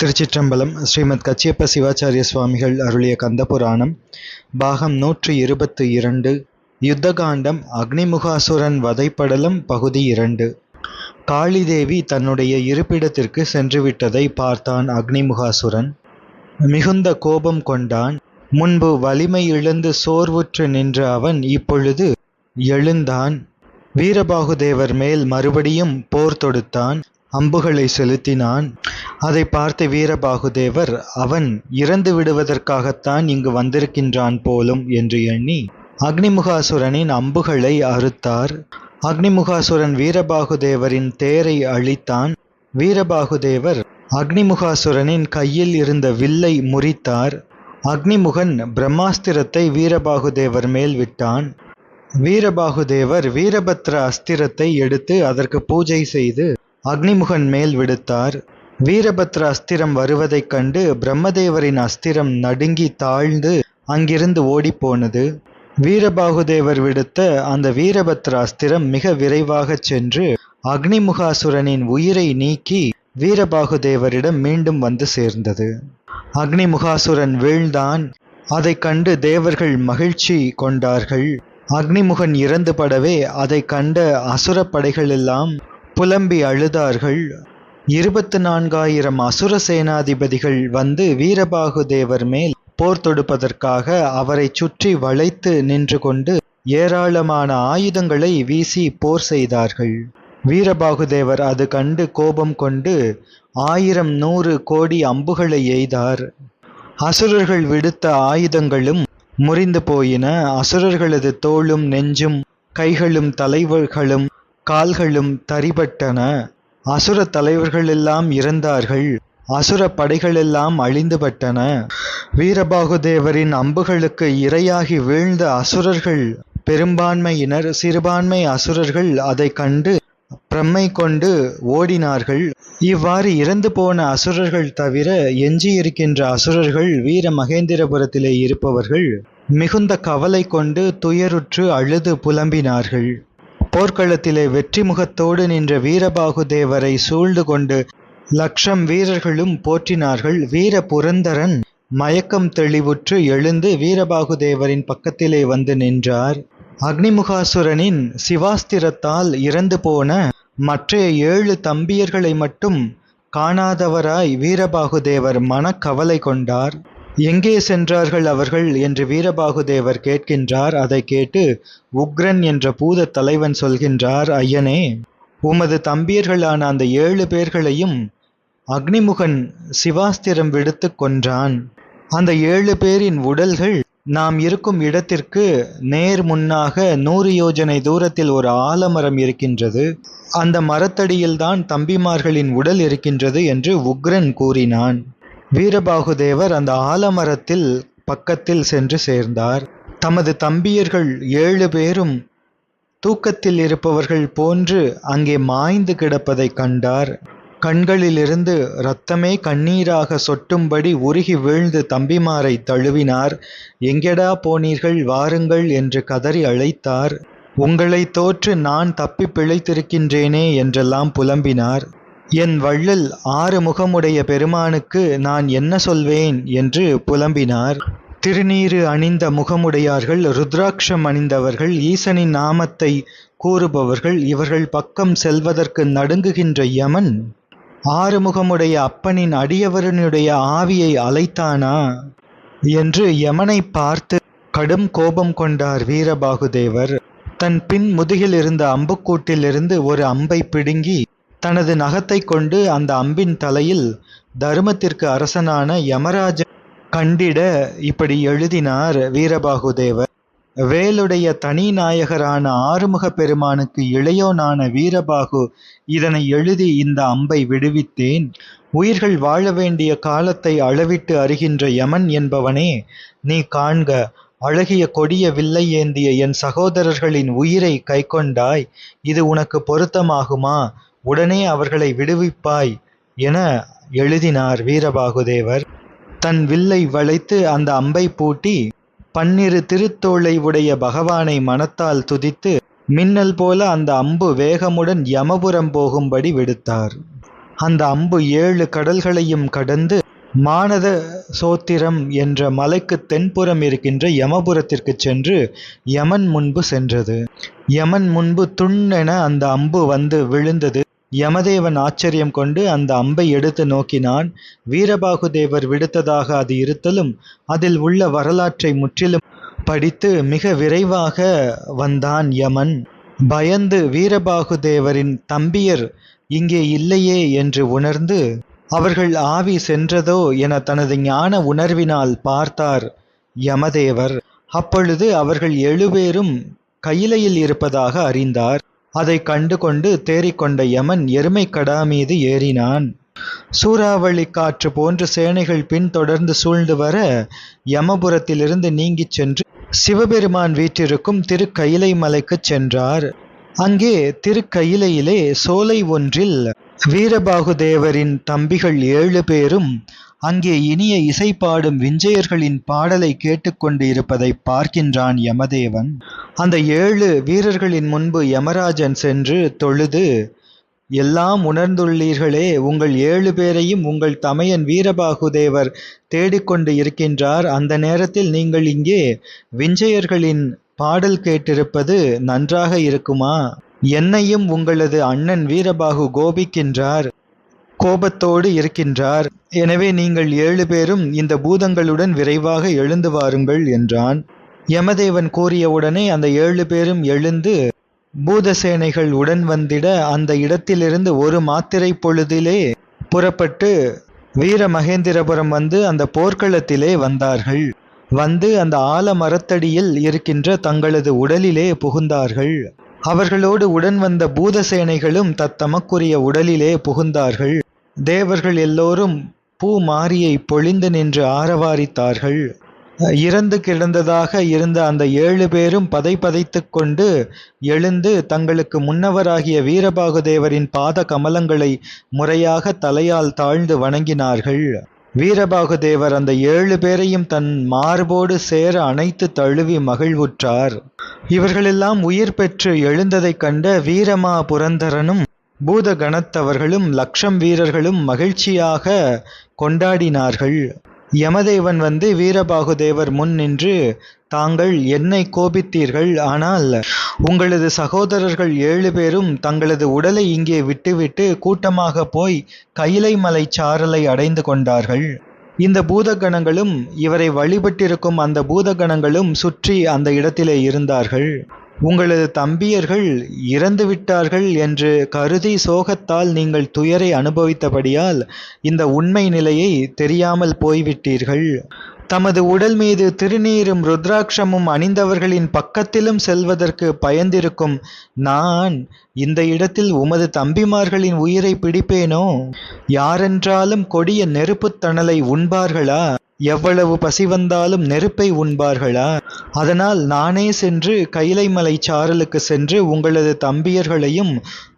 திருச்சிற்றம்பலம் ஸ்ரீமத் கச்சியப்ப சிவாச்சாரிய சுவாமிகள் அருளிய கந்தபுராணம் பாகம் நூற்றி இருபத்து இரண்டு யுத்தகாண்டம் அக்னிமுகாசுரன் வதைப்படலம் பகுதி இரண்டு. காளிதேவி தன்னுடைய இருப்பிடத்திற்கு சென்றுவிட்டதை பார்த்தான் அக்னிமுகாசுரன். மிகுந்த கோபம் கொண்டான். முன்பு வலிமை இழந்து சோர்வுற்று நின்ற அவன் இப்பொழுது எழுந்தான். வீரபாகுதேவர் மேல் மறுபடியும் போர் தொடுத்தான். அம்புகளை செலுத்தினான். அதை பார்த்த வீரபாகுதேவர் அவன் இறந்து விடுவதற்காகத்தான் இங்கு வந்திருக்கின்றான் போலும் என்று எண்ணி அக்னிமுகாசுரனின் அம்புகளை அறுத்தார். அக்னிமுகாசுரன் வீரபாகுதேவரின் தேரை அழித்தான். வீரபாகுதேவர் அக்னிமுகாசுரனின் கையில் இருந்த வில்லை முறித்தார். அக்னிமுகன் பிரம்மாஸ்திரத்தை வீரபாகுதேவர் மேல் விட்டான். வீரபாகுதேவர் வீரபத்ர அஸ்திரத்தை எடுத்து அதற்கு பூஜை செய்து அக்னிமுகன் மேல் விடுத்தார். வீரபத்ர அஸ்திரம் வருவதைக் கண்டு பிரம்மதேவரின் அஸ்திரம் நடுங்கி தாழ்ந்து அங்கிருந்து ஓடிப்போனது வீரபாகுதேவர் விடுத்த அந்த வீரபத்ர அஸ்திரம் மிக விரைவாகச் சென்று அக்னிமுகாசுரனின் உயிரை நீக்கி வீரபாகுதேவரிடம் மீண்டும் வந்து சேர்ந்தது. அக்னிமுகாசுரன் வீழ்ந்தான். அதைக் கண்டு தேவர்கள் மகிழ்ச்சி கொண்டார்கள். அக்னிமுகன் இறந்து படவே அதை கண்ட அசுர படைகளெல்லாம் புலம்பி அழுதார்கள். இருபத்து நான்காயிரம் அசுர சேனாதிபதிகள் வந்து வீரபாகுதேவர் மேல் போர் தொடுப்பதற்காக அவரை சுற்றி வளைத்து நின்று கொண்டு ஏராளமான ஆயுதங்களை வீசி போர் செய்தார்கள். வீரபாகுதேவர் அது கண்டு கோபம் கொண்டு ஆயிரம் நூறு கோடி அம்புகளை எய்தார். அசுரர்கள் விடுத்த ஆயுதங்களும் முறிந்து போயின. அசுரர்களது தோளும் நெஞ்சும் கைகளும் தலைவர்களும் கால்களும் தரிபட்டன. அசுர தலைவர்களெல்லாம் இறந்தார்கள். அசுர படைகளெல்லாம் அழிந்துபட்டன. வீரபாகுதேவரின் அம்புகளுக்கு இரையாகி வீழ்ந்த அசுரர்கள் பெரும்பான்மையினர் சிறுபான்மை அசுரர்கள் அதை கண்டு பிரம்மை கொண்டு ஓடினார்கள். இவ்வாறு இறந்து போன அசுரர்கள் தவிர எஞ்சியிருக்கின்ற அசுரர்கள் வீர மகேந்திரபுரத்திலே இருப்பவர்கள் மிகுந்த கவலை கொண்டு துயருற்று அழுது புலம்பினார்கள். போர்க்களத்திலே வெற்றி முகத்தோடு நின்ற வீரபாகுதேவரை சூழ்ந்து கொண்டு லட்சம் வீரர்களும் போற்றினார்கள். வீர புரந்தரன் மயக்கம் தெளிவுற்று எழுந்து வீரபாகுதேவரின் பக்கத்திலே வந்து நின்றார். அக்னிமுகாசுரனின் சிவாஸ்திரத்தால் இறந்து போன மற்ற ஏழு தம்பியர்களை மட்டும் காணாதவராய் வீரபாகுதேவர் மனக்கவலை கொண்டார். எங்கே சென்றார்கள் அவர்கள் என்று வீரபாகுதேவர் கேட்கின்றார். அதை கேட்டு உக்ரன் என்ற பூத தலைவன் சொல்கின்றார் ஐயனே உமது தம்பியர்களான அந்த ஏழு பேர்களையும் அக்னிமுகன் சிவாஸ்திரம் விடுத்து கொன்றான். அந்த ஏழு பேரின் உடல்கள் நாம் இருக்கும் இடத்திற்கு நேர் முன்னாக நூறு யோஜனை தூரத்தில் ஒரு ஆலமரம் இருக்கின்றது. அந்த மரத்தடியில்தான் தம்பிமார்களின் உடல் இருக்கின்றது என்று உக்ரன் கூறினான். வீரபாகுதேவர் அந்த ஆலமரத்தில் பக்கத்தில் சென்று சேர்ந்தார். தமது தம்பியர்கள் ஏழு பேரும் தூக்கத்தில் இருப்பவர்கள் போன்று அங்கே மாய்ந்து கிடப்பதைக் கண்டார். கண்களிலிருந்து இரத்தமே கண்ணீராக சொட்டும்படி உருகி வீழ்ந்து தம்பிமாரை தழுவினார். எங்கெடா போனீர்கள் வாருங்கள் என்று கதறி அழைத்தார். உங்களை தோற்று நான் தப்பி பிழைத்திருக்கின்றேனே என்றெல்லாம் புலம்பினார். என் வள்ளல் ஆறு முகமுடைய பெருமானுக்கு நான் என்ன சொல்வேன்? என்று புலம்பினார். திருநீறு அணிந்த முகமுடையார்கள் ருத்ராட்சம் அணிந்தவர்கள் ஈசனின் நாமத்தை கூறுபவர்கள் இவர்கள் பக்கம் செல்வதற்கு நடுங்குகின்ற யமன் ஆறுமுகமுடைய அப்பனின் அடியவரனுடைய ஆவியை அழைத்தானா? என்று யமனை பார்த்து கடும் கோபம் கொண்டார் வீரபாகுதேவர். தன் பின் முதுகில் இருந்த அம்புக்கூட்டிலிருந்து ஒரு அம்பை பிடுங்கி தனது நகத்தை கொண்டு அந்த அம்பின் தலையில் தருமத்திற்கு அரசனான யமராஜன் கண்டிட இப்படி எழுதினார் வீரபாகுதேவர். வேலுடைய தனி நாயகரான ஆறுமுக பெருமானுக்கு இளையோனான வீரபாகு இதனை எழுதி இந்த அம்பை விடுவித்தேன். உயிர்கள் வாழ வேண்டிய காலத்தை அளவிட்டு அறிகின்ற யமன் என்பவனே நீ காண்க அழகிய கொடிய வில்லை ஏந்திய என் சகோதரர்களின் உயிரை கைக்கொண்டாய் இது உனக்கு பொருத்தமாகுமா? உடனே அவர்களை விடுவிப்பாய் என எழுதினார் வீரபாகுதேவர். தன் வில்லை வளைத்து அந்த அம்பை பூட்டி பன்னிரு திருத்தோளை உடைய பகவானை மனத்தால் துதித்து மின்னல் போல அந்த அம்பு வேகமுடன் யமபுரம் போகும்படி விடுத்தார். அந்த அம்பு ஏழு கடல்களையும் கடந்து மானத சோத்திரம் என்ற மலைக்கு தென்புறம் இருக்கின்ற யமபுரத்திற்கு சென்று யமன் முன்பு சென்றது. யமன் முன்பு துண்ணென அந்த அம்பு வந்து விழுந்தது. யமதேவன் ஆச்சரியம் கொண்டு அந்த அம்பை எடுத்து நோக்கினான். வீரபாகுதேவர் விடுத்ததாக அது இருத்தலும் அதில் உள்ள வரலாற்றை முற்றிலும் படித்து மிக விரைவாக வந்தான் யமன். பயந்து வீரபாகுதேவரின் தம்பியர் இங்கே இல்லையே என்று உணர்ந்து அவர்கள் ஆவி சென்றதோ என தனது ஞான உணர்வினால் பார்த்தார் யமதேவர். அப்பொழுது அவர்கள் எழுபேரும் கையிலையில் இருப்பதாக அறிந்தார். அதை கண்டு கொண்டு தேறிக்கொண்ட யமன் எருமைக்கடா மீது ஏறினான். சூறாவளி காற்று போன்ற சேனைகள் பின்தொடர்ந்து சூழ்ந்து வர யமபுரத்திலிருந்து நீங்கிச் சென்று சிவபெருமான் வீற்றிருக்கும் திருக்கயிலை மலைக்குச் சென்றார். அங்கே திருக்கயிலையிலே சோலை ஒன்றில் வீரபாகுதேவரின் தம்பிகள் ஏழு பேரும் அங்கே இனிய இசை பாடும் விஞ்சையர்களின் பாடலை கேட்டுக்கொண்டு இருப்பதை பார்க்கின்றான் யமதேவன். அந்த ஏழு வீரர்களின் முன்பு யமராஜன் சென்று தொழுது எல்லாம் உணர்ந்துள்ளீர்களே உங்கள் ஏழு பேரையும் உங்கள் தமையன் வீரபாகுதேவர் தேடிக்கொண்டு இருக்கின்றார். அந்த நேரத்தில் நீங்கள் இங்கே விஞ்சையர்களின் பாடல் கேட்டிருப்பது நன்றாக இருக்குமா? என்னையும் உங்களது அண்ணன் வீரபாகு கோபிக்கின்றார். கோபத்தோடு இருக்கின்றார். எனவே நீங்கள் ஏழு பேரும் இந்த பூதங்களுடன் விரைவாக எழுந்து வாருங்கள் என்றான். யமதேவன் கூறியவுடனே அந்த ஏழு பேரும் எழுந்து பூதசேனைகள் உடன் வந்திட அந்த இடத்திலிருந்து ஒரு மாத்திரை பொழுதிலே புறப்பட்டு வீர மகேந்திரபுரம் வந்து அந்த போர்க்களத்திலே வந்தார்கள். வந்து அந்த ஆலமரத்தடியில் இருக்கின்ற தங்களது உடலிலே புகுந்தார்கள். அவர்களோடு உடன் வந்த பூதசேனைகளும் தத்தமக்குரிய உடலிலே புகுந்தார்கள். தேவர்கள் எல்லோரும் பூ மாரியை பொழிந்து நின்று ஆரவாரித்தார்கள். இறந்து கிடந்ததாக இருந்த அந்த ஏழு பேரும் பதை பதைத்து கொண்டு எழுந்து தங்களுக்கு முன்னவராகிய வீரபாகுதேவரின் பாத கமலங்களை முறையாக தலையால் தாழ்ந்து வணங்கினார்கள். வீரபாகுதேவர் அந்த ஏழு பேரையும் தன் மார்போடு சேர அணைத்து தழுவி மகிழ்வுற்றார். இவர்களெல்லாம் உயிர் பெற்று எழுந்ததைக் கண்ட வீரமா புரந்தரனும் பூதகணத்தவர்களும் லக்ஷம் வீரர்களும் மகிழ்ச்சியாக கொண்டாடினார்கள். யமதேவன் வந்து வீரபாகுதேவர் முன் நின்று தாங்கள் என்னை கோபித்தீர்கள் ஆனால் உங்களது சகோதரர்கள் ஏழு பேரும் தங்களது உடலை இங்கே விட்டுவிட்டு கூட்டமாக போய் கைலை மலை சாரலை அடைந்து கொண்டார்கள். இந்த பூதகணங்களும் இவரை வழிபட்டிருக்கும் அந்த பூதகணங்களும் சுற்றி அந்த இடத்திலே இருந்தார்கள். உங்களது தம்பியர்கள் இறந்து விட்டார்கள் என்று கருதி சோகத்தால் நீங்கள் துயரை அனுபவித்தபடியால் இந்த உண்மை நிலையை தெரியாமல் போய்விட்டீர்கள். தமது உடல் மீது திருநீரும் ருத்ராட்சமும் அணிந்தவர்களின் பக்கத்திலும் செல்வதற்கு பயந்திருக்கும் நான் இந்த இடத்தில் உமது தம்பிமார்களின் உயிரை பிடிப்பேனோ? யாரென்றாலும் கொடிய நெருப்புத் தணலை உண்பார்களா? எவ்வளவு பசி வந்தாலும் நெருப்பை உண்பார்களா? அதனால் நானே சென்று கைலைமலை சாரலுக்கு சென்று உங்களது தம்பியர்களையும்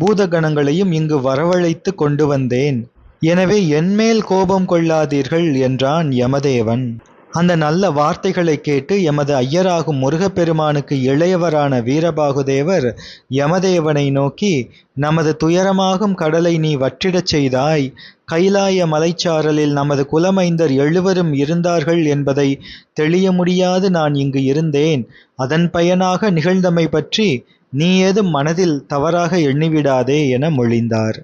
பூதகணங்களையும் இங்கு வரவழைத்து கொண்டு வந்தேன். எனவே என்மேல் கோபம் கொள்ளாதீர்கள் என்றான் யமதேவன். அந்த நல்ல வார்த்தைகளை கேட்டு எமது ஐயராகும் முருகப்பெருமானுக்கு இளையவரான வீரபாகுதேவர் யமதேவனை நோக்கி நமது துயரமாகும் கடலை நீ வற்றிடச் செய்தாய். கைலாய மலைச்சாரலில் நமது குலமைந்தர் எழுவரும் இருந்தார்கள் என்பதை தெளிய முடியாது நான் இங்கு இருந்தேன். அதன் பயனாக நிகழ்ந்தமை பற்றி நீ ஏதும் மனதில் தவறாக எண்ணிவிடாதே என மொழிந்தார்.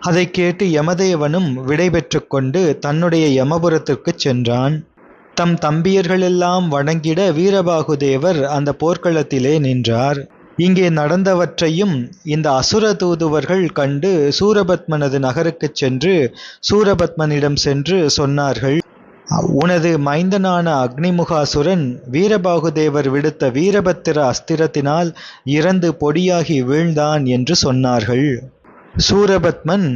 அதை கேட்டு யமதேவனும் விடைபெற்று கொண்டு தன்னுடைய யமபுரத்திற்குச் சென்றான். தம் தம்பியர்களெல்லாம் வணங்கிட வீரபாகுதேவர் அந்த போர்க்களத்திலே நின்றார். இங்கே நடந்தவற்றையும் இந்த அசுர தூதுவர்கள் கண்டு சூரபத்மனது நகருக்குச் சென்று சூரபத்மனிடம் சென்று சொன்னார்கள் உனது மைந்தனான அக்னிமுகாசுரன் வீரபாகுதேவர் விடுத்த வீரபத்திர அஸ்திரத்தினால் இறந்து பொடியாகி வீழ்ந்தான் என்று சொன்னார்கள். சூரபத்மன்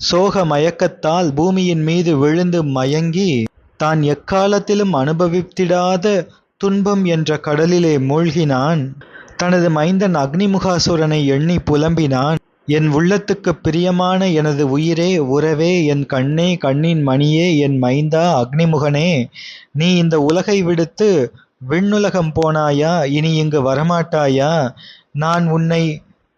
சோக மயக்கத்தால் பூமியின் மீது விழுந்து மயங்கி தான் எக்காலத்திலும் அனுபவித்திடாத துன்பம் என்ற கடலிலே மூழ்கினான். தனது மைந்தன் அக்னிமுகாசுரனை எண்ணி புலம்பினான். என் உள்ளத்துக்குப் பிரியமான எனது உயிரே உறவே என் கண்ணே கண்ணின் மணியே என் மைந்தா அக்னிமுகனே நீ இந்த உலகை விடுத்து விண்ணுலகம் போனாயா இனி இங்கு வரமாட்டாயா? நான் உன்னை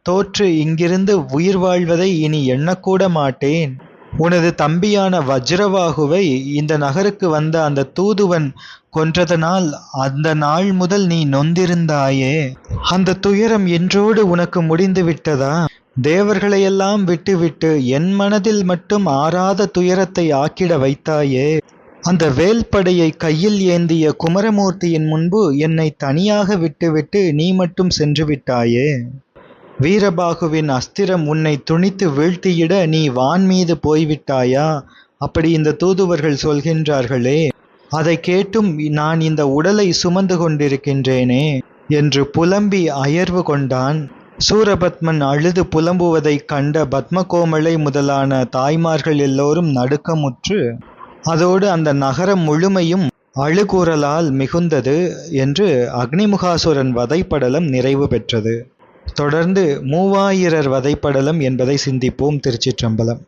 தோற்று இங்கிருந்து உயிர் வாழ்வதை இனி எண்ணக்கூட மாட்டேன். உனது தம்பியான வஜ்ரவாகுவை இந்த நகருக்கு வந்த அந்த தூதுவன் கொன்றதனால் அந்த நாள் முதல் நீ நொந்திருந்தாயே. அந்த துயரம் என்றோடு உனக்கு முடிந்து விட்டதா? தேவர்களையெல்லாம் விட்டுவிட்டு என் மனதில் மட்டும் ஆறாத துயரத்தை ஆக்கிட வைத்தாயே. அந்த வேல்படையை கையில் ஏந்திய குமரமூர்த்தியின் முன்பு என்னை தனியாக விட்டுவிட்டு நீ மட்டும் சென்று விட்டாயே. வீரபாகுவின் அஸ்திரம் உன்னை துணித்து வீழ்த்தியிட நீ வான் மீது போய்விட்டாயா? அப்படி இந்த தூதுவர்கள் சொல்கின்றார்களே அதை கேட்டும் நான் இந்த உடலை சுமந்து கொண்டிருக்கின்றேனே என்று புலம்பி அயர்வு கொண்டான். சூரபத்மன் அழுது புலம்புவதைக் கண்ட பத்மகோமலை முதலான தாய்மார்கள் எல்லோரும் நடுக்கமுற்று அதோடு அந்த நகரம் முழுமையும் அழுகுரலால் மிகுந்தது என்று அக்னிமுகாசுரன் வதைப்படலம் நிறைவு பெற்றது. தொடர்ந்து மூவாயிரர் வதைப்படலம் என்பதை சிந்திப்போம் திருச்சிற்றம்பலம்.